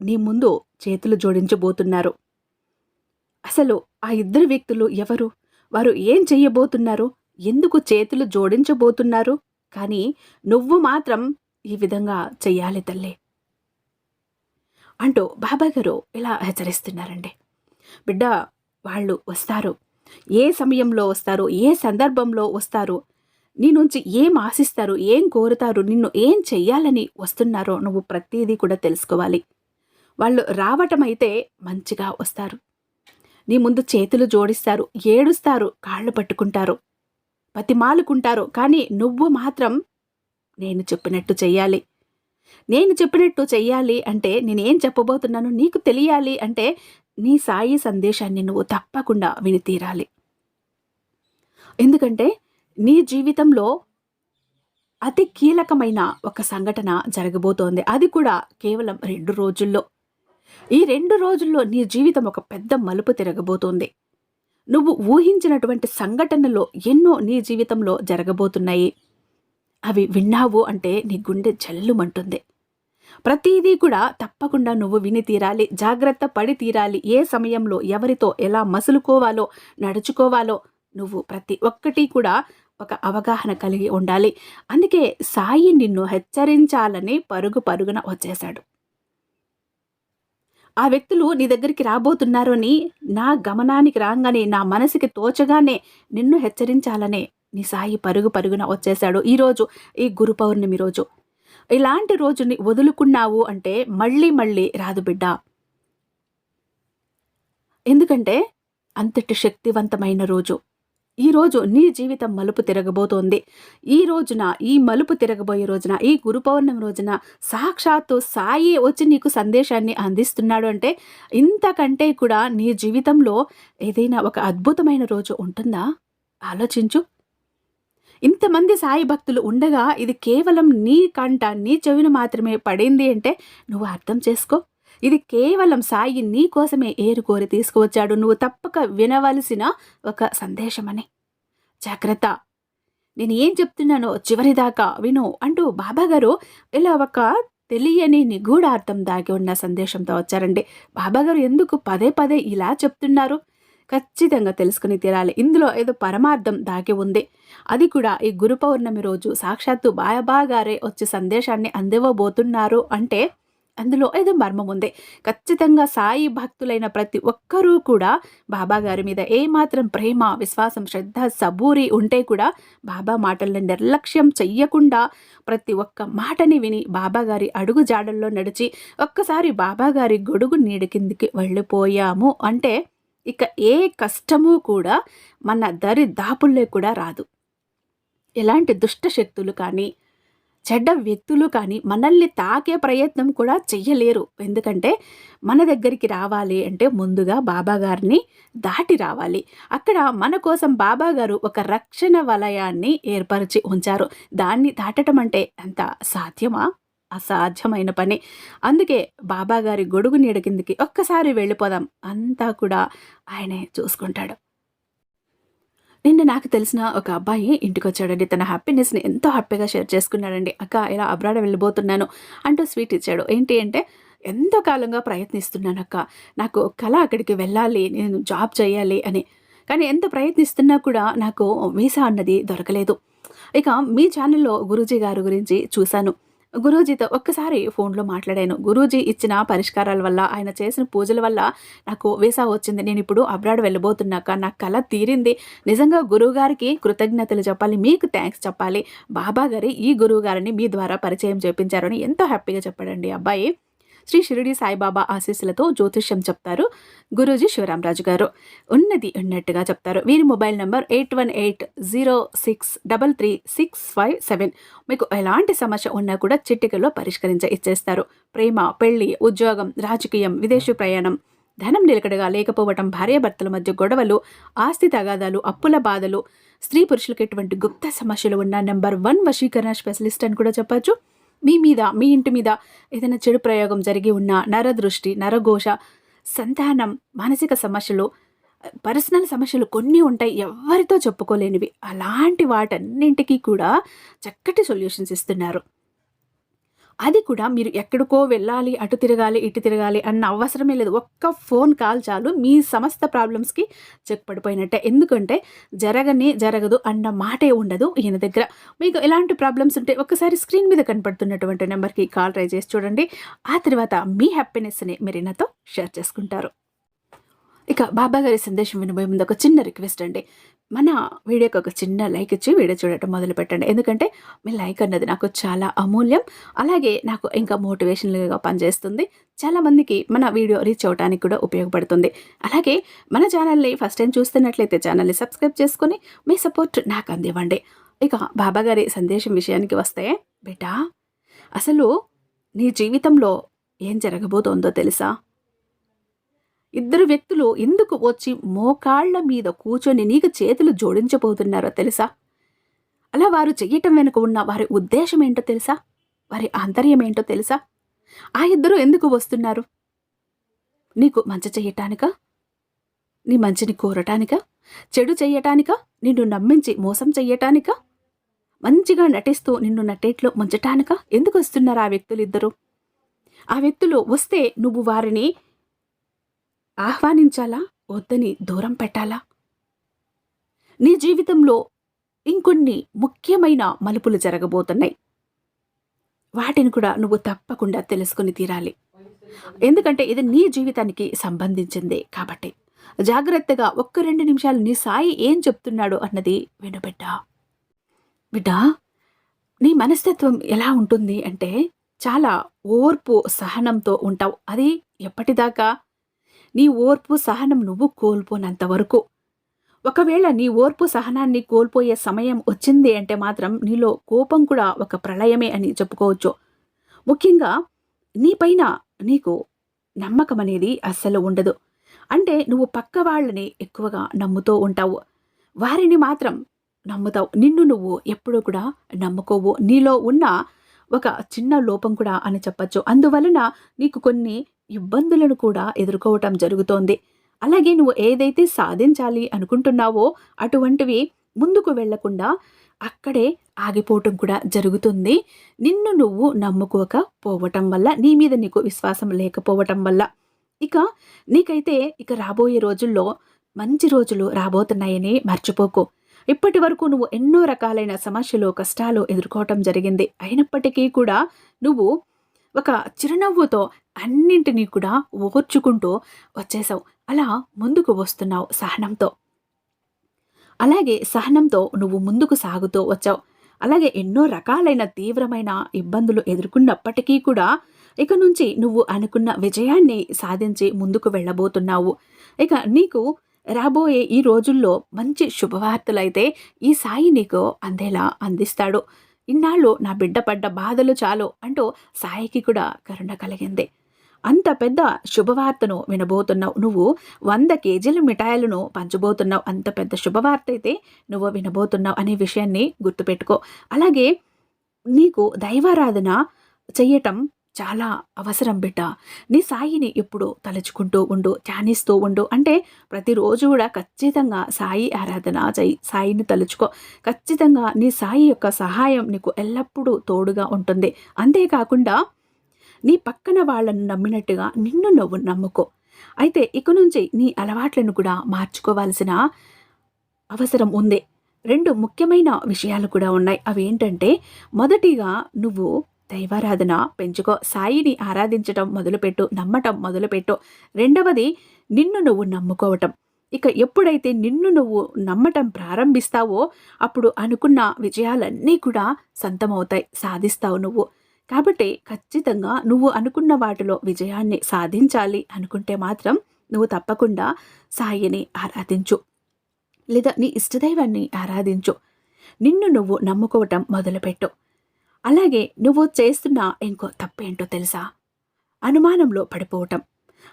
నీ ముందు చేతులు జోడించబోతున్నారు. అసలు ఆ ఇద్దరు వ్యక్తులు ఎవరు? వారు ఏం చెయ్యబోతున్నారు? ఎందుకు చేతులు జోడించబోతున్నారు? కానీ నువ్వు మాత్రం ఈ విధంగా చెయ్యాలి తల్లి. అంటూ బాబాగారు ఇలా హెచ్చరిస్తున్నారండి. బిడ్డ వాళ్ళు వస్తారు. ఏ సమయంలో వస్తారు? ఏ సందర్భంలో వస్తారు? నీ నుంచి ఏం ఆశిస్తారు? ఏం కోరుతారు? నిన్ను ఏం చెయ్యాలని వస్తున్నారో నువ్వు ప్రతిదీ కూడా తెలుసుకోవాలి. వాళ్ళు రావటం అయితే మంచిగా వస్తారు. నీ ముందు చేతులు జోడిస్తారు ఏడుస్తారు కాళ్ళు పట్టుకుంటారు బతిమాలుకుంటారు. కానీ నువ్వు మాత్రం నేను చెప్పినట్టు చెయ్యాలి. నేను చెప్పినట్టు చెయ్యాలి అంటే నేనేం చెప్పబోతున్నాను నీకు తెలియాలి అంటే నీ సాయి సందేశాన్ని నువ్వు తప్పకుండా విని తీరాలి. ఎందుకంటే నీ జీవితంలో అతి కీలకమైన ఒక సంఘటన జరగబోతోంది. అది కూడా కేవలం రెండు రోజుల్లో. ఈ రెండు రోజుల్లో నీ జీవితం ఒక పెద్ద మలుపు తిరగబోతోంది. నువ్వు ఊహించినటువంటి సంఘటనలో ఎన్నో నీ జీవితంలో జరగబోతున్నాయి. అవి విన్నావు అంటే నీ గుండె జల్లుమంటుంది. ప్రతిదీ కూడా తప్పకుండా నువ్వు విని తీరాలి జాగ్రత్త పడి తీరాలి. ఏ సమయంలో ఎవరితో ఎలా మసులుకోవాలో నడుచుకోవాలో నువ్వు ప్రతి ఒక్కటి కూడా ఒక అవగాహన కలిగి ఉండాలి. అందుకే సాయి నిన్ను హెచ్చరించాలని పరుగు పరుగున వచ్చేశాడు. ఆ వ్యక్తులు నీ దగ్గరికి రాబోతున్నారు అని నా గమనానికి రాగానే నా మనసుకి తోచగానే నిన్ను హెచ్చరించాలనే నీ సాయి పరుగు పరుగున వచ్చేశాడు ఈరోజు ఈ గురు పౌర్ణమి రోజు. ఇలాంటి రోజుని వదులుకున్నావు అంటే మళ్ళీ మళ్ళీ రాదు బిడ్డ. ఎందుకంటే అంతటి శక్తివంతమైన రోజు. ఈరోజు నీ జీవితం మలుపు తిరగబోతోంది. ఈ రోజున ఈ మలుపు తిరగబోయే రోజున ఈ గురు పౌర్ణమి రోజున సాక్షాత్తు సాయి వచ్చి నీకు సందేశాన్ని అందిస్తున్నాడు అంటే ఇంతకంటే కూడా నీ జీవితంలో ఏదైనా ఒక అద్భుతమైన రోజు ఉంటుందా? ఆలోచించు. ఇంతమంది సాయి భక్తులు ఉండగా ఇది కేవలం నీ కంట నీ చెవిన మాత్రమే పడింది అంటే నువ్వు అర్థం చేసుకో. ఇది కేవలం సాయి నీ కోసమే ఏరుకోరి తీసుకువచ్చాడు. నువ్వు తప్పక వినవలసిన ఒక సందేశమని. జాగ్రత్త. నేను ఏం చెప్తున్నానో చివరిదాకా విను అంటూ బాబాగారు ఇలా ఒక తెలియని నిగూఢార్థం దాగి ఉన్న సందేశంతో వచ్చారండి. బాబాగారు ఎందుకు పదే పదే ఇలా చెప్తున్నారు? ఖచ్చితంగా తెలుసుకుని తీరాలి. ఇందులో ఏదో పరమార్థం దాగి ఉంది. అది కూడా ఈ గురు పౌర్ణమి రోజు సాక్షాత్తు బాబాగారే వచ్చే సందేశాన్ని అందివ్వబోతున్నారు అంటే అందులో ఏదో మర్మం ఉంది. ఖచ్చితంగా సాయి భక్తులైన ప్రతి ఒక్కరూ కూడా బాబా గారి మీద ఏమాత్రం ప్రేమ విశ్వాసం శ్రద్ధ సబూరి ఉంటే కూడా బాబా మాటలను నిర్లక్ష్యం చెయ్యకుండా ప్రతి ఒక్క మాటని విని బాబా గారి అడుగు జాడల్లో నడిచి ఒక్కసారి బాబా గారి గొడుగు నీడి కిందికి వెళ్ళిపోయాము అంటే ఇక ఏ కష్టము కూడా మన దరి దాపుల్లే కూడా రాదు. ఎలాంటి దుష్ట శక్తులు కానీ చెడ్డ వ్యక్తులు కానీ మనల్ని తాకే ప్రయత్నం కూడా చెయ్యలేరు. ఎందుకంటే మన దగ్గరికి రావాలి అంటే ముందుగా బాబాగారిని దాటి రావాలి. అక్కడ మన కోసం బాబాగారు ఒక రక్షణ వలయాన్ని ఏర్పరిచి ఉంచారు. దాన్ని దాటడం అంటే అంత సాధ్యమా? అసాధ్యమైన పని. అందుకే బాబాగారి గొడుగు నీడ కిందికి ఒక్కసారి వెళ్ళిపోదాం. అంతా కూడా ఆయనే చూసుకుంటాడు. నిన్న నాకు తెలిసిన ఒక అబ్బాయి ఇంటికి వచ్చాడండి తన హ్యాపీనెస్ని ఎంతో హ్యాపీగా షేర్ చేసుకున్నాడండి. అక్క ఇలా అబ్రాడ్ వెళ్ళిపోతున్నాను అంటూ స్వీట్ ఇచ్చాడు. ఏంటి అంటే ఎంతో కాలంగా ప్రయత్నిస్తున్నాను అక్క. నాకు కళ అక్కడికి వెళ్ళాలి. నేను జాబ్ చేయాలి అని. కానీ ఎంత ప్రయత్నిస్తున్నా కూడా నాకు వీసా అన్నది దొరకలేదు. ఇక మీ ఛానల్లో గురూజీ గారి గురించి చూశాను. గురూజీతో ఒక్కసారి ఫోన్లో మాట్లాడాను. గురూజీ ఇచ్చిన పరిష్కారాల వల్ల ఆయన చేసిన పూజల వల్ల నాకు వీసా వచ్చింది. నేను ఇప్పుడు అబ్రాడ్ వెళ్ళబోతున్నాక నా కళ తీరింది. నిజంగా గురువుగారికి కృతజ్ఞతలు చెప్పాలి. మీకు థ్యాంక్స్ చెప్పాలి. బాబా గారి ఈ గురువు గారిని మీ ద్వారా పరిచయం చేపించారని ఎంతో హ్యాపీగా చెప్పాడండి. అబ్బాయి శ్రీ షిరిడి సాయిబాబా ఆశీస్సులతో జ్యోతిష్యం చెప్తారు గురూజీ శివరామరాజు గారు. ఉన్నది ఉన్నట్టుగా చెప్తారు. వీరి mobile number eight one eight zero six double three six five seven. మీకు ఎలాంటి సమస్య ఉన్నా కూడా చిట్టికలో పరిష్కరించ ఇచ్చేస్తారు. ప్రేమ పెళ్ళి ఉద్యోగం రాజకీయం విదేశీ ప్రయాణం ధనం నిలకడగా లేకపోవటం భార్యాభర్తల మధ్య గొడవలు ఆస్తి తగాదాలు అప్పుల బాధలు స్త్రీ పురుషులకు ఎటువంటి గుప్త సమస్యలు ఉన్న నెంబర్ వన్ వశీకరణ స్పెషలిస్ట్ అని కూడా చెప్పచ్చు. మీ మీద మీ ఇంటి మీద ఏదైనా చెడు ప్రయోగం జరిగి ఉన్న నరదృష్టి నరఘోష సంతానం మానసిక సమస్యలు పర్సనల్ సమస్యలు కొన్ని ఉంటాయి ఎవరితో చెప్పుకోలేనివి. అలాంటి వాటన్నింటికీ కూడా చక్కటి సొల్యూషన్స్ ఇస్తున్నారు. అది కూడా మీరు ఎక్కడికో వెళ్ళాలి అటు తిరగాలి ఇటు తిరగాలి అన్న అవసరమే లేదు. ఒక్క ఫోన్ కాల్ చాలు. మీ సమస్త ప్రాబ్లమ్స్కి చెక్ పడిపోయినట్టే. ఎందుకంటే జరగని జరగదు అన్న మాటే ఉండదు ఈయన దగ్గర. మీకు ఎలాంటి ప్రాబ్లమ్స్ ఉంటే ఒక్కసారి స్క్రీన్ మీద కనపడుతున్నటువంటి నెంబర్కి కాల్ ట్రై చేసి చూడండి. ఆ తర్వాత మీ హ్యాపీనెస్ని మీరు షేర్ చేసుకుంటారు. ఇక బాబా గారి సందేశం వినబోయే ముందు ఒక చిన్న రిక్వెస్ట్ అండి. మన వీడియోకి ఒక చిన్న లైక్ ఇచ్చి వీడియో చూడటం మొదలు పెట్టండి. ఎందుకంటే మీ లైక్ అన్నది నాకు చాలా అమూల్యం. అలాగే నాకు ఇంకా మోటివేషన్గా పనిచేస్తుంది. చాలామందికి మన వీడియో రీచ్ అవడానికి కూడా ఉపయోగపడుతుంది. అలాగే మన ఛానల్ని ఫస్ట్ టైం చూస్తున్నట్లయితే ఛానల్ని సబ్స్క్రైబ్ చేసుకొని మీ సపోర్ట్ నాకు అందివ్వండి. ఇక బాబాగారి సందేశం విషయానికి వస్తే బేటా అసలు నీ జీవితంలో ఏం జరగబోతోందో తెలుసా? ఇద్దరు వ్యక్తులు ఎందుకు వచ్చి మోకాళ్ళ మీద కూర్చొని నీకు చేతులు జోడించబోతున్నారో తెలుసా? అలా వారు చెయ్యటం వెనుక ఉన్న వారి ఉద్దేశం ఏంటో తెలుసా? వారి ఆంతర్యం ఏంటో తెలుసా? ఆ ఇద్దరు ఎందుకు వస్తున్నారు? నీకు మంచి చెయ్యటానికా? నీ మంచిని కోరటానికా? చెడు చెయ్యటానికా? నిన్ను నమ్మించి మోసం చెయ్యటానికా? మంచిగా నటిస్తూ నిన్ను నటేట్లో ముంచటానికా? ఎందుకు వస్తున్నారు ఆ వ్యక్తులు ఇద్దరు ఆ వ్యక్తులు వస్తే నువ్వు వారిని ఆహ్వానించాలా? వద్దని దూరం పెట్టాలా? నీ జీవితంలో ఇంకొన్ని ముఖ్యమైన మలుపులు జరగబోతున్నాయి. వాటిని కూడా నువ్వు తప్పకుండా తెలుసుకుని తీరాలి. ఎందుకంటే ఇది నీ జీవితానికి సంబంధించింది కాబట్టి. జాగ్రత్తగా ఒక్క రెండు నిమిషాలు నీ సాయి ఏం చెప్తున్నాడు అన్నది వినుబిడ్డా. బిడ్డా నీ మనస్తత్వం ఎలా ఉంటుంది అంటే చాలా ఓర్పు సహనంతో ఉంటావు. అది ఎప్పటిదాకా నీ ఓర్పు సహనం నువ్వు కోల్పోనంత వరకు. ఒకవేళ నీ ఓర్పు సహనాన్ని కోల్పోయే సమయం వచ్చింది అంటే మాత్రం నీలో కోపం కూడా ఒక ప్రళయమే అని చెప్పుకోవచ్చు. ముఖ్యంగా నీపైన నీకు నమ్మకం అనేది అస్సలు ఉండదు. అంటే నువ్వు పక్క వాళ్ళని ఎక్కువగా నమ్ముతూ ఉంటావు. వారిని మాత్రం నమ్ముతావు. నిన్ను నువ్వు ఎప్పుడూ కూడా నమ్ముకోవు. నీలో ఉన్న ఒక చిన్న లోపం కూడా అని చెప్పచ్చు. అందువలన నీకు కొన్ని ఇబ్బందులను కూడా ఎదుర్కోవటం జరుగుతోంది. అలాగే నువ్వు ఏదైతే సాధించాలి అనుకుంటున్నావో అటువంటివి ముందుకు వెళ్ళకుండా అక్కడే ఆగిపోవటం కూడా జరుగుతుంది. నిన్ను నువ్వు నమ్ముకోక పోవటం వల్ల నీ మీద నీకు విశ్వాసం లేకపోవటం వల్ల. ఇక నీకైతే ఇక రాబోయే రోజుల్లో మంచి రోజులు రాబోతున్నాయని మర్చిపోకు. ఇప్పటి వరకు నువ్వు ఎన్నో రకాలైన సమస్యలు కష్టాలు ఎదుర్కోవటం జరిగింది. అయినప్పటికీ కూడా నువ్వు ఒక చిరునవ్వుతో అన్నింటినీ కూడా ఓర్చుకుంటూ వచ్చేసావు అలా ముందుకు వస్తున్నావు సహనంతో. అలాగే సహనంతో నువ్వు ముందుకు సాగుతూ వచ్చావు. అలాగే ఎన్నో రకాలైన తీవ్రమైన ఇబ్బందులు ఎదుర్కొన్నప్పటికీ కూడా ఇక నుంచి నువ్వు అనుకున్న విజయాన్ని సాధించి ముందుకు వెళ్ళబోతున్నావు. ఇక నీకు రాబోయే ఈ రోజుల్లో మంచి శుభవార్తలైతే ఈ సాయి నీకు అందేలా అందిస్తాడు. ఇన్నాళ్ళు నా బిడ్డ పడ్డ బాధలు చాలు అంటూ సాయికి కూడా కరుణ కలిగింది. అంత పెద్ద శుభవార్తను వినబోతున్నావు. నువ్వు వంద కేజీల మిఠాయిలను పంచబోతున్నావు. అంత పెద్ద శుభవార్త అయితే నువ్వు వినబోతున్నావు అనే విషయాన్ని గుర్తుపెట్టుకో. అలాగే నీకు దైవారాధన చెయ్యటం చాలా అవసరం బిడ్డ. నీ సాయిని ఎప్పుడు తలుచుకుంటూ ఉండు ధ్యానిస్తూ ఉండు. అంటే ప్రతిరోజు కూడా ఖచ్చితంగా సాయి ఆరాధన చేయి సాయిని తలుచుకో. ఖచ్చితంగా నీ సాయి యొక్క సహాయం నీకు ఎల్లప్పుడూ తోడుగా ఉంటుంది. అంతేకాకుండా నీ పక్కన వాళ్ళను నమ్మినట్టుగా నిన్ను నువ్వు నమ్ముకో. అయితే ఇక నుంచి నీ అలవాట్లను కూడా మార్చుకోవాల్సిన అవసరం ఉంది. రెండు ముఖ్యమైన విషయాలు కూడా ఉన్నాయి. అవి ఏంటంటే మొదటిగా నువ్వు దైవారాధన పెంచుకో. సాయిని ఆరాధించటం మొదలుపెట్టు నమ్మటం మొదలుపెట్టు. రెండవది నిన్ను నువ్వు నమ్ముకోవటం. ఇక ఎప్పుడైతే నిన్ను నువ్వు నమ్మటం ప్రారంభిస్తావో అప్పుడు అనుకున్న విజయాలన్నీ కూడా సొంతమవుతాయి సాధిస్తావు నువ్వు. కాబట్టి ఖచ్చితంగా నువ్వు అనుకున్న వాటిలో విజయాన్ని సాధించాలి అనుకుంటే మాత్రం నువ్వు తప్పకుండా సాయిని ఆరాధించు. లేదా నీ ఇష్టదైవాన్ని ఆరాధించు. నిన్ను నువ్వు నమ్ముకోవటం మొదలుపెట్టు. అలాగే నువ్వు చేస్తున్న ఇంకో తప్పేంటో తెలుసా? అనుమానంలో పడిపోవటం.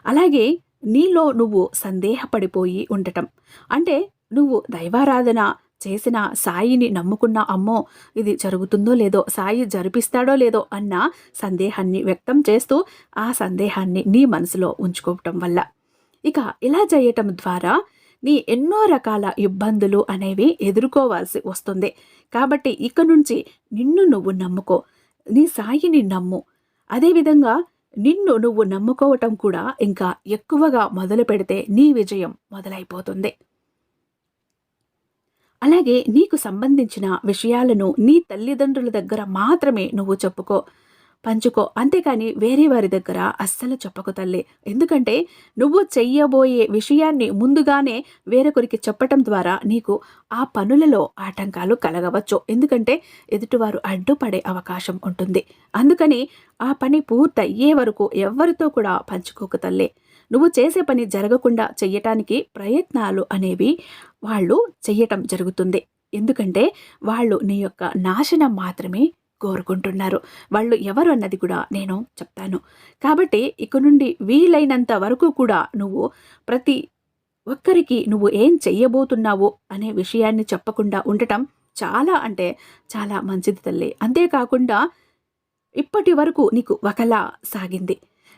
అలాగే నీలో నువ్వు సందేహపడిపోయి ఉండటం. అంటే నువ్వు దైవారాధన చేసిన సాయిని నమ్ముకున్న అమ్మో ఇది జరుగుతుందో లేదో సాయి జరిపిస్తాడో లేదో అన్న సందేహాన్ని వ్యక్తం చేస్తూ ఆ సందేహాన్ని నీ మనసులో ఉంచుకోవటం వల్ల. ఇక ఇలా చేయటం ద్వారా నీ ఎన్నో రకాల ఇబ్బందులు అనేవి ఎదుర్కోవాల్సి వస్తుంది. కాబట్టి ఇక నుంచి నిన్ను నువ్వు నమ్ముకో. నీ సాయిని నమ్ము. అదేవిధంగా నిన్ను నువ్వు నమ్ముకోవటం కూడా ఇంకా ఎక్కువగా మొదలు పెడితే నీ విజయం మొదలైపోతుంది. అలాగే నీకు సంబంధించిన విషయాలను నీ తల్లిదండ్రుల దగ్గర మాత్రమే నువ్వు చెప్పుకో. పంచుకో. అంతేకాని వేరే వారి దగ్గర అస్సలు చెప్పకు తల్లి. ఎందుకంటే నువ్వు చెయ్యబోయే విషయాన్ని ముందుగానే వేరొకరికి చెప్పటం ద్వారా నీకు ఆ పనులలో ఆటంకాలు కలగవచ్చు. ఎందుకంటే ఎదుటివారు అడ్డుపడే అవకాశం ఉంటుంది. అందుకని ఆ పని పూర్తయ్యే వరకు ఎవరితో కూడా పంచుకోకు తల్లి. నువ్వు చేసే పని జరగకుండా చెయ్యటానికి ప్రయత్నాలు అనేవి వాళ్ళు చెయ్యటం జరుగుతుంది. ఎందుకంటే వాళ్ళు నీ యొక్క నాశనం మాత్రమే కోరుకుంటున్నారు. వాళ్ళు ఎవరు అన్నది కూడా నేను చెప్తాను. కాబట్టి ఇక నుండి వీలైనంత వరకు కూడా నువ్వు ప్రతి ఒక్కరికి నువ్వు ఏం చెయ్యబోతున్నావు అనే విషయాన్ని చెప్పకుండా ఉండటం చాలా అంటే చాలా మంచిది తల్లి. అంతేకాకుండా ఇప్పటి వరకు నీకు ఒకలా సాగింది.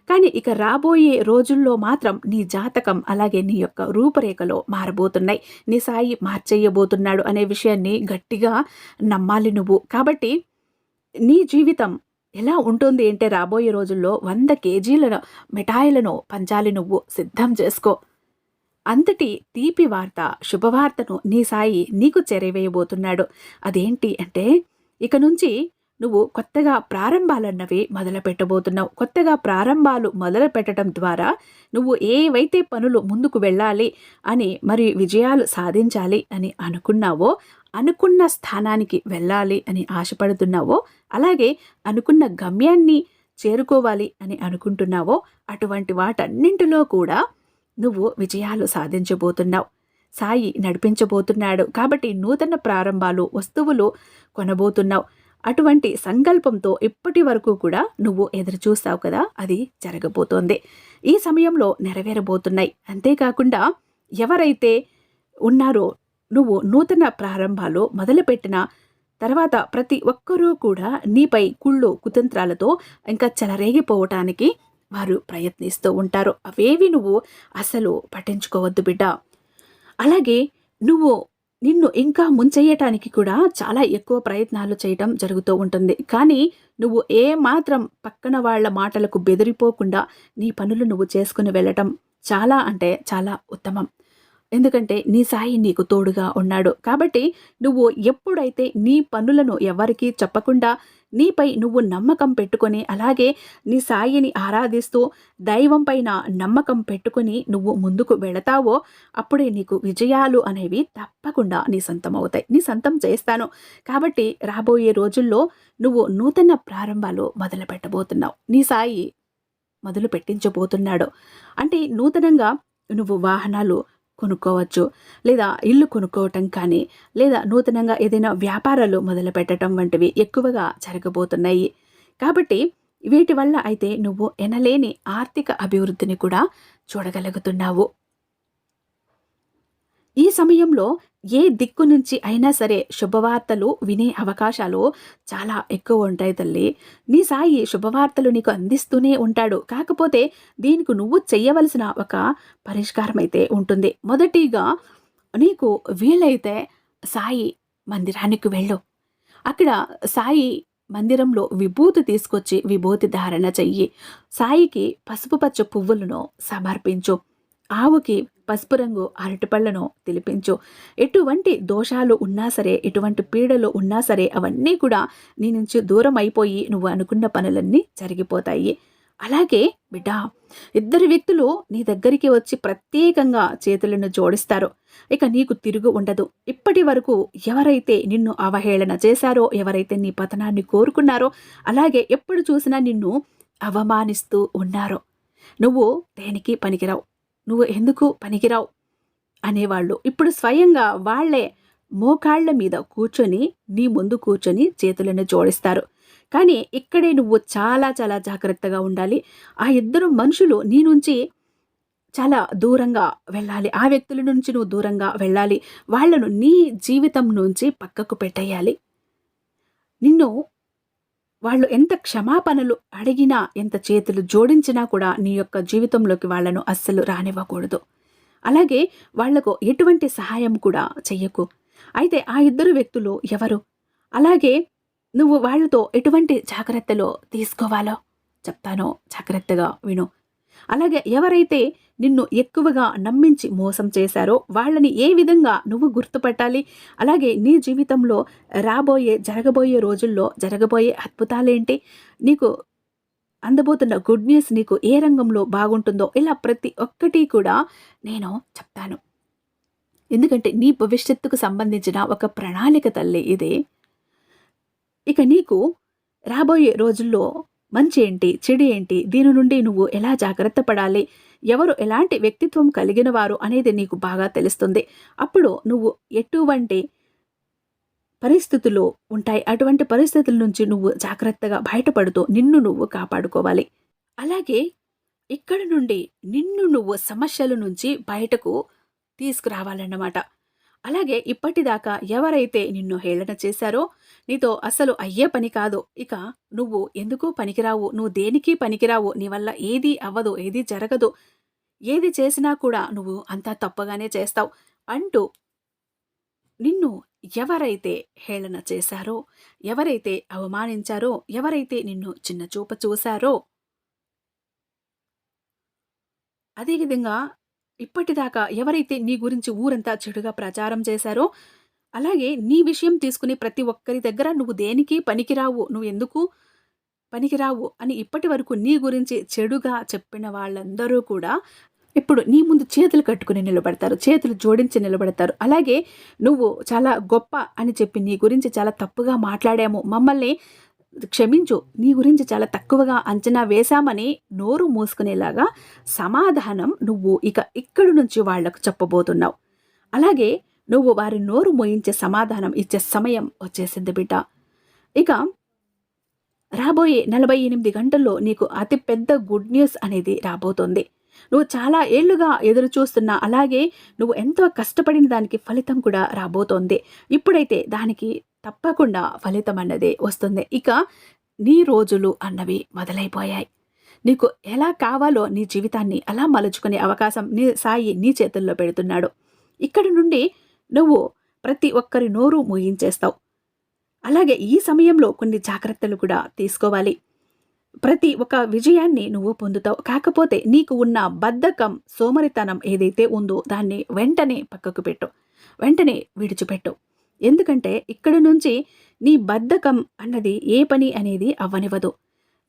కానీ ఇక రాబోయే రోజుల్లో మాత్రం నీ జాతకం అలాగే నీ యొక్క రూపురేఖలో మారబోతున్నాయి. నీ సాయి మార్చేయబోతున్నాడు అనే విషయాన్ని గట్టిగా నమ్మాలి నువ్వు. కాబట్టి నీ జీవితం ఎలా ఉంటుంది అంటే రాబోయే రోజుల్లో వంద కేజీల మిఠాయిలను పంచాలి నువ్వు సిద్ధం చేసుకో. అంతటి తీపి వార్త శుభవార్తను నీ సాయి నీకు చెరవేయబోతున్నాడు. అదేంటి అంటే ఇక నుంచి నువ్వు కొత్తగా ప్రారంభాలన్నవి మొదలు పెట్టబోతున్నావు. కొత్తగా ప్రారంభాలు మొదలు పెట్టడం ద్వారా నువ్వు ఏవైతే పనులు ముందుకు వెళ్ళాలి అని మరి విజయాలు సాధించాలి అని అనుకున్నావో అనుకున్న స్థానానికి వెళ్ళాలి అని ఆశపడుతున్నావో అలాగే అనుకున్న గమ్యాన్ని చేరుకోవాలి అని అనుకుంటున్నావో అటువంటి వాటన్నింటిలో కూడా నువ్వు విజయాలు సాధించబోతున్నావు. సాయి నడిపించబోతున్నాడు. కాబట్టి నూతన ప్రారంభాలు వస్తువులు కొనబోతున్నావు. అటువంటి సంకల్పంతో ఇప్పటి వరకు కూడా నువ్వు ఎదురు చూస్తావు కదా అది జరగబోతోంది. ఈ సమయంలో నెరవేరబోతున్నాయి. అంతేకాకుండా ఎవరైతే ఉన్నారో నువ్వు నూతన ప్రారంభాలు మొదలుపెట్టిన తర్వాత ప్రతి ఒక్కరూ కూడా నీపై కుళ్ళు కుతంత్రాలతో ఇంకా చెలరేగిపోవటానికి వారు ప్రయత్నిస్తూ ఉంటారు. అవేవి నువ్వు అసలు పట్టించుకోవద్దు బిడ్డ. అలాగే నువ్వు నిన్ను ఇంకా ముంచెయ్యటానికి కూడా చాలా ఎక్కువ ప్రయత్నాలు చేయటం జరుగుతూ ఉంటుంది. కానీ నువ్వు ఏ మాత్రం పక్కన వాళ్ళ మాటలకు బెదిరిపోకుండా నీ పనులు నువ్వు చేసుకుని వెళ్ళటం చాలా అంటే చాలా ఉత్తమం. ఎందుకంటే నీ సాయి నీకు తోడుగా ఉన్నాడు. కాబట్టి నువ్వు ఎప్పుడైతే నీ పనులను ఎవరికీ చెప్పకుండా నీపై నువ్వు నమ్మకం పెట్టుకొని అలాగే నీ సాయిని ఆరాధిస్తూ దైవం పైన నమ్మకం పెట్టుకొని నువ్వు ముందుకు వెళతావో అప్పుడే నీకు విజయాలు అనేవి తప్పకుండా నీ సొంతం అవుతాయి నీ సొంతం చేస్తాను. కాబట్టి రాబోయే రోజుల్లో నువ్వు నూతన ప్రారంభాలు మొదలు పెట్టబోతున్నావు నీ సాయి మొదలు పెట్టించబోతున్నాడు అంటే నూతనంగా నువ్వు వాహనాలు కొనుక్కోవచ్చు. లేదా ఇల్లు కొనుక్కోవటం కానీ లేదా నూతనంగా ఏదైనా వ్యాపారాలు మొదలు పెట్టడం వంటివి ఎక్కువగా జరగబోతున్నాయి. కాబట్టి వీటి వల్ల అయితే నువ్వు ఎనలేని ఆర్థిక అభివృద్ధిని కూడా చూడగలుగుతున్నావు. ఈ సమయంలో ఏ దిక్కు నుంచి అయినా సరే శుభవార్తలు వినే అవకాశాలు చాలా ఎక్కువ ఉంటాయి తల్లి. నీ సాయి శుభవార్తలు నీకు అందిస్తూనే ఉంటాడు. కాకపోతే దీనికి నువ్వు చెయ్యవలసిన ఒక పరిష్కారం అయితే ఉంటుంది. మొదటిగా నీకు వీలైతే సాయి మందిరానికి వెళ్ళు. అక్కడ సాయి మందిరంలో విభూతి తీసుకొచ్చి విభూతి ధారణ చెయ్యి. సాయికి పసుపు పచ్చ పువ్వులను సమర్పించు. ఆవుకి పసుపు రంగు అరటిపళ్ళను తిలిపించు. ఎటువంటి దోషాలు ఉన్నా సరే ఎటువంటి పీడలు ఉన్నా సరే అవన్నీ కూడా నీ నుంచి దూరం అయిపోయి నువ్వు అనుకున్న పనులన్నీ జరిగిపోతాయి. అలాగే బిడ్డ ఇద్దరు వ్యక్తులు నీ దగ్గరికి వచ్చి ప్రత్యేకంగా చేతులను జోడిస్తారు. ఇక నీకు తిరుగు ఉండదు. ఇప్పటి వరకు ఎవరైతే నిన్ను అవహేళన చేశారో ఎవరైతే నీ పతనాన్ని కోరుకున్నారో అలాగే ఎప్పుడు చూసినా నిన్ను అవమానిస్తూ ఉన్నారో. నువ్వు దేనికి పనికిరావు? నువ్వు ఎందుకు పనికిరావు? అనేవాళ్ళు. ఇప్పుడు స్వయంగా వాళ్ళే మోకాళ్ళ మీద కూర్చొని నీ ముందు కూర్చొని చేతులను జోడిస్తారు. కానీ ఇక్కడే నువ్వు చాలా చాలా జాగ్రత్తగా ఉండాలి. ఆ ఇద్దరు మనుషులు నీ నుంచి చాలా దూరంగా వెళ్ళాలి. ఆ వ్యక్తుల నుంచి నువ్వు దూరంగా వెళ్ళాలి. వాళ్ళను నీ జీవితం నుంచి పక్కకు పెట్టేయాలి. నిన్ను వాళ్ళు ఎంత క్షమాపణలు అడిగినా ఎంత చేతులు జోడించినా కూడా నీ యొక్క జీవితంలోకి వాళ్ళను అస్సలు రానివ్వకూడదు. అలాగే వాళ్ళకు ఎటువంటి సహాయం కూడా చెయ్యకు. అయితే ఆ ఇద్దరు వ్యక్తులు ఎవరు? అలాగే నువ్వు వాళ్ళతో ఎటువంటి జాగ్రత్తలు తీసుకోవాలో? చెప్తానో జాగ్రత్తగా విను. అలాగే ఎవరైతే నిన్ను ఎక్కువగా నమ్మించి మోసం చేశారో వాళ్ళని ఏ విధంగా నువ్వు గుర్తుపట్టాలి? అలాగే నీ జీవితంలో రాబోయే జరగబోయే రోజుల్లో జరగబోయే అద్భుతాలేంటి? నీకు అందబోతున్న గుడ్ న్యూస్ నీకు ఏ రంగంలో బాగుంటుందో ఇలా ప్రతి ఒక్కటి కూడా నేను చెప్తాను. ఎందుకంటే నీ భవిష్యత్తుకు సంబంధించిన ఒక ప్రణాళిక తల్లి ఇది. ఇక నీకు రాబోయే రోజుల్లో మంచి ఏంటి చెడు ఏంటి దీని నుండి నువ్వు ఎలా జాగ్రత్త పడాలి ఎవరు ఎలాంటి వ్యక్తిత్వం కలిగిన వారు అనేది నీకు బాగా తెలుస్తుంది. అప్పుడు నువ్వు ఎటువంటి పరిస్థితులు ఉంటాయి అటువంటి పరిస్థితుల నుంచి నువ్వు జాగ్రత్తగా బయటపడుతూ నిన్ను నువ్వు కాపాడుకోవాలి. అలాగే ఇక్కడ నుండి నిన్ను నువ్వు సమస్యల నుంచి బయటకు తీసుకురావాలన్నమాట. అలాగే ఇప్పటిదాకా ఎవరైతే నిన్ను హేళన చేశారో నీతో అసలు అయ్యే పని కాదు. ఇక నువ్వు ఎందుకు పనికిరావు? నువ్వు దేనికి పనికిరావు? నీ వల్ల ఏది అవ్వదు ఏది జరగదు. ఏది చేసినా కూడా నువ్వు అంతా తప్పగానే చేస్తావు అంటూ నిన్ను ఎవరైతే హేళన చేశారో ఎవరైతే అవమానించారో ఎవరైతే నిన్ను చిన్న చూప చూశారో అదేవిధంగా ఇప్పటిదాకా ఎవరైతే నీ గురించి ఊరంతా చెడుగా ప్రచారం చేశారో అలాగే నీ విషయం తీసుకుని ప్రతి ఒక్కరి దగ్గర నువ్వు దేనికి పనికిరావు నువ్వు ఎందుకు పనికిరావు అని ఇప్పటి వరకు నీ గురించి చెడుగా చెప్పిన వాళ్ళందరూ కూడా ఇప్పుడు నీ ముందు చేతులు కట్టుకుని నిలబడతారు చేతులు జోడించి నిలబడతారు. అలాగే నువ్వు చాలా గొప్ప అని చెప్పి నీ గురించి చాలా తప్పుగా మాట్లాడాము. మమ్మల్ని క్షమించు నీ గురించి చాలా తక్కువగా అంచనా వేశామని నోరు మూసుకునేలాగా సమాధానం నువ్వు ఇక ఇక్కడి నుంచి వాళ్ళకు చెప్పబోతున్నావు. అలాగే నువ్వు వారి నోరు మోయించే సమాధానం ఇచ్చే సమయం వచ్చేసింది బిడ్డ. ఇక రాబోయే నలభై ఎనిమిది గంటల్లో నీకు అతిపెద్ద గుడ్ న్యూస్ అనేది రాబోతోంది. నువ్వు చాలా ఏళ్ళుగా ఎదురు చూస్తున్న అలాగే నువ్వు ఎంతో కష్టపడిన దానికి ఫలితం కూడా రాబోతోంది. ఇప్పుడైతే దానికి తప్పకుండా ఫలితం అన్నది వస్తుంది. ఇక నీ రోజులు అన్నవి మొదలైపోయాయి. నీకు ఎలా కావాలో నీ జీవితాన్ని అలా మలుచుకునే అవకాశం నీ సాయి నీ చేతుల్లో పెడుతున్నాడు. ఇక్కడి నుండి నువ్వు ప్రతి ఒక్కరి నోరు మూయించేస్తావు. అలాగే ఈ సమయంలో కొన్ని జాగ్రత్తలు కూడా తీసుకోవాలి. ప్రతి ఒక్క విజయాన్ని నువ్వు పొందుతావు. కాకపోతే నీకు ఉన్న బద్ధకం సోమరితనం ఏదైతే ఉందో దాన్ని వెంటనే పక్కకు పెట్టు. వెంటనే విడిచిపెట్టు. ఎందుకంటే ఇక్కడ నుంచి నీ బద్ధకం అన్నది ఏ పని అనేది అవ్వనివ్వదు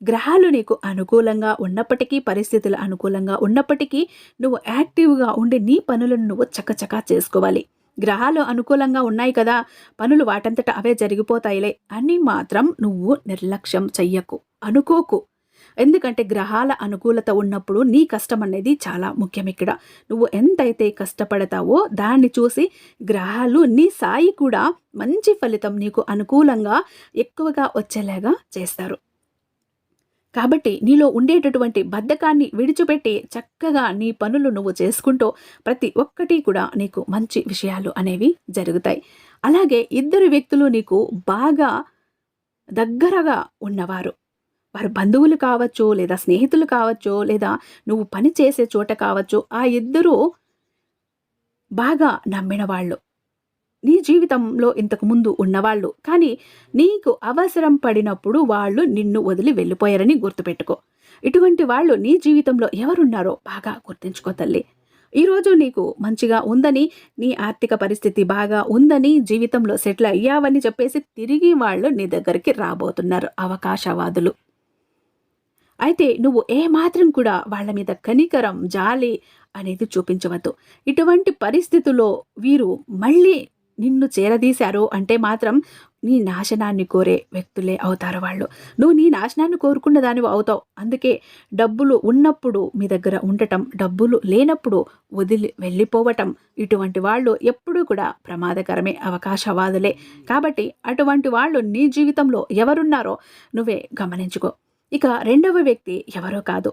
గ్రహాలు నీకు అనుకూలంగా ఉన్నప్పటికీ పరిస్థితులు అనుకూలంగా ఉన్నప్పటికీ నువ్వు యాక్టివ్గా ఉండి నీ పనులను నువ్వు చకచకా చేసుకోవాలి. గ్రహాలు అనుకూలంగా ఉన్నాయి కదా పనులు వాటంతట అవే జరిగిపోతాయిలే అని మాత్రం నువ్వు నిర్లక్ష్యం చెయ్యకు అనుకోకు. ఎందుకంటే గ్రహాల అనుకూలత ఉన్నప్పుడు నీ కష్టం అనేది చాలా ముఖ్యం ఇక్కడ. నువ్వు ఎంతైతే కష్టపడతావో దాన్ని చూసి గ్రహాలు నీ సాయి కూడా మంచి ఫలితం నీకు అనుకూలంగా ఎక్కువగా వచ్చేలాగా చేస్తారు. కాబట్టి నీలో ఉండేటటువంటి బద్ధకాన్ని విడిచిపెట్టి చక్కగా నీ పనులు నువ్వు చేసుకుంటూ ప్రతి ఒక్కటి కూడా నీకు మంచి విషయాలు అనేవి జరుగుతాయి. అలాగే ఇద్దరు వ్యక్తులు నీకు బాగా దగ్గరగా ఉన్నవారు. వారి బంధువులు కావచ్చు లేదా స్నేహితులు కావచ్చు లేదా నువ్వు పని చేసే చోట కావచ్చు ఆ ఇద్దరూ బాగా నమ్మిన వాళ్ళు. నీ జీవితంలో ఇంతకు ముందు ఉన్నవాళ్ళు. కానీ నీకు అవసరం పడినప్పుడు వాళ్ళు నిన్ను వదిలి వెళ్ళిపోయారని గుర్తుపెట్టుకో. ఇటువంటి వాళ్ళు నీ జీవితంలో ఎవరున్నారో బాగా గుర్తుంచుకో తల్లి. ఈరోజు నీకు మంచిగా ఉందని నీ ఆర్థిక పరిస్థితి బాగా ఉందని జీవితంలో సెటిల్ అయ్యావని చెప్పేసి తిరిగి వాళ్ళు నీ దగ్గరికి రాబోతున్నారు అవకాశవాదులు. అయితే నువ్వు ఏమాత్రం కూడా వాళ్ళ మీద కనికరం జాలి అనేది చూపించవద్దు. ఇటువంటి పరిస్థితుల్లో వీరు మళ్ళీ నిన్ను చేరదీశారు అంటే మాత్రం నీ నాశనాన్ని కోరే వ్యక్తులే అవుతారు వాళ్ళు. నువ్వు నీ నాశనాన్ని కోరుకున్న దానివి అవుతావు. అందుకే డబ్బులు ఉన్నప్పుడు మీ దగ్గర ఉండటం డబ్బులు లేనప్పుడు వదిలి వెళ్ళిపోవటం ఇటువంటి వాళ్ళు ఎప్పుడూ కూడా ప్రమాదకరమే అవకాశవాదులే. కాబట్టి అటువంటి వాళ్ళు నీ జీవితంలో ఎవరున్నారో నువ్వే గమనించుకో. ఇక రెండవ వ్యక్తి ఎవరో కాదు.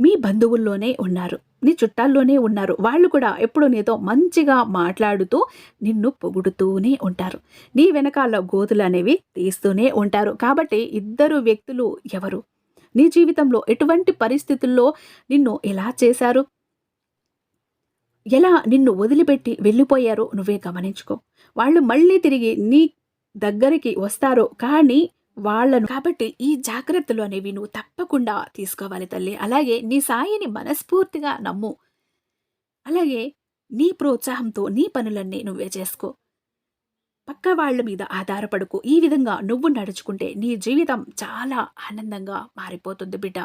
మీ బంధువుల్లోనే ఉన్నారు. నీ చుట్టాల్లోనే ఉన్నారు. వాళ్ళు కూడా ఎప్పుడు నీతో మంచిగా మాట్లాడుతూ నిన్ను పొగుడుతూనే ఉంటారు. నీ వెనకాల గోతులు అనేవి తీస్తూనే ఉంటారు. కాబట్టి ఇద్దరు వ్యక్తులు ఎవరు? నీ జీవితంలో ఎటువంటి పరిస్థితుల్లో నిన్ను ఎలా చేశారు? ఎలా నిన్ను వదిలిపెట్టి వెళ్ళిపోయారో నువ్వే గమనించుకో. వాళ్ళు మళ్ళీ తిరిగి నీ దగ్గరికి వస్తారో. కానీ వాళ్ళను. కాబట్టి ఈ జాగ్రత్తలు అనేవి నువ్వు తప్పకుండా తీసుకోవాలి తల్లి. అలాగే నీ సాయిని మనస్ఫూర్తిగా నమ్ము. అలాగే నీ ప్రోత్సాహంతో నీ పనులన్నీ నువ్వే చేసుకో. పక్క వాళ్ళ మీద ఆధారపడుకు. ఈ విధంగా నువ్వు నడుచుకుంటే నీ జీవితం చాలా ఆనందంగా మారిపోతుంది బిడ్డ.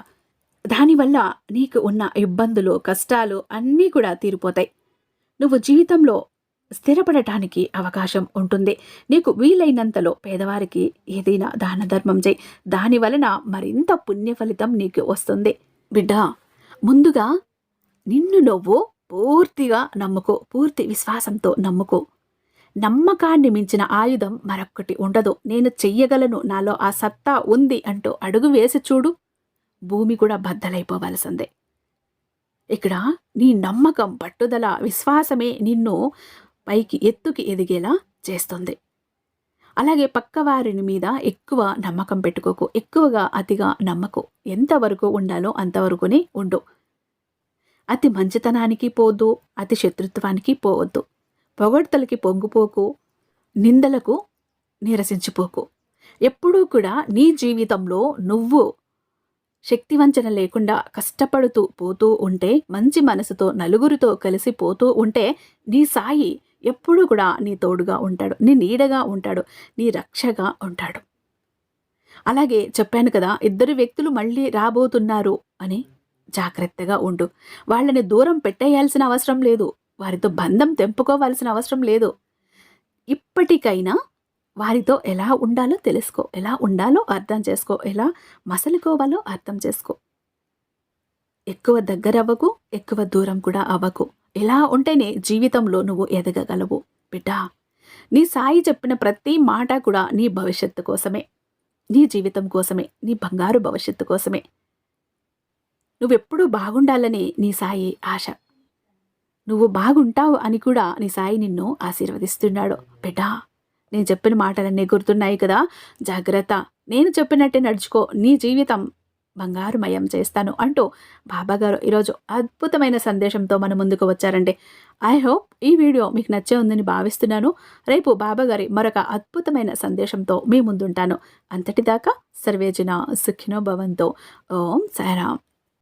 దానివల్ల నీకు ఉన్న ఇబ్బందులు కష్టాలు అన్నీ కూడా తీరిపోతాయి. నువ్వు జీవితంలో స్థిరపడటానికి అవకాశం ఉంటుంది. నీకు వీలైనంతలో పేదవారికి ఏదైనా దాన ధర్మం చేయి. దాని వలన మరింత పుణ్య ఫలితం నీకు వస్తుంది. బిడ్డ ముందుగా నిన్ను నువ్వు పూర్తిగా నమ్ముకో. పూర్తి విశ్వాసంతో నమ్ముకో. నమ్మకాన్ని మించిన ఆయుధం మరొక్కటి ఉండదు. నేను చెయ్యగలను. నాలో ఆ సత్తా ఉంది అంటూ అడుగు వేసి చూడు. భూమి కూడా బద్దలైపోవలసిందే. ఇక్కడ నీ నమ్మకం పట్టుదల విశ్వాసమే నిన్ను పైకి ఎత్తుకి ఎదిగేలా చేస్తుంది. అలాగే పక్కవారిని మీద ఎక్కువ నమ్మకం పెట్టుకోకు. ఎక్కువగా అతిగా నమ్మకు. ఎంతవరకు ఉండాలో అంతవరకునే ఉండు. అతి మంచితనానికి పోదు అతి శత్రుత్వానికి పోవద్దు. పొగడ్తలకి పొంగిపోకు నిందలకు నీరసించిపోకు. ఎప్పుడూ కూడా నీ జీవితంలో నువ్వు శక్తివంచన లేకుండా కష్టపడుతూ పోతూ ఉంటే మంచి మనసుతో నలుగురితో కలిసి పోతూ ఉంటే నీ సాయి ఎప్పుడూ కూడా నీ తోడుగా ఉంటాడు నీ నీడగా ఉంటాడు నీ రక్షగా ఉంటాడు. అలాగే చెప్పాను కదా ఇద్దరు వ్యక్తులు మళ్ళీ రాబోతున్నారు అని జాగ్రత్తగా ఉండు. వాళ్ళని దూరం పెట్టేయాల్సిన అవసరం లేదు వారితో బంధం తెంపుకోవాల్సిన అవసరం లేదు. ఇప్పటికైనా వారితో ఎలా ఉండాలో తెలుసుకో ఎలా ఉండాలో అర్థం చేసుకో ఎలా మసలుకోవాలో అర్థం చేసుకో. ఎక్కువ దగ్గర అవ్వకు ఎక్కువ దూరం కూడా అవ్వకు. ఇలా ఉంటేనే జీవితంలో నువ్వు ఎదగగలవు బిడ్డా. నీ సాయి చెప్పిన ప్రతి మాట కూడా నీ భవిష్యత్తు కోసమే. నీ జీవితం కోసమే నీ బంగారు భవిష్యత్తు కోసమే. నువ్వెప్పుడూ బాగుండాలని నీ సాయి ఆశ. నువ్వు బాగుంటావు అని కూడా నీ సాయి నిన్ను ఆశీర్వదిస్తున్నాడు. బిడ్డా నేను చెప్పిన మాటలన్నీ గుర్తున్నాయి కదా. జాగ్రత్త. నేను చెప్పినట్టే నడుచుకో. నీ జీవితం బంగారుమయం చేస్తాను అంటూ బాబాగారు ఈరోజు అద్భుతమైన సందేశంతో మన ముందుకు వచ్చారండి ఐ హోప్ ఈ వీడియో మీకు నచ్చే ఉందని భావిస్తున్నాను. రేపు బాబాగారి మరొక అద్భుతమైన సందేశంతో మీ ముందుంటాను. అంతటిదాకా సర్వేజన సుఖినో భవంతో. ఓం సారాం.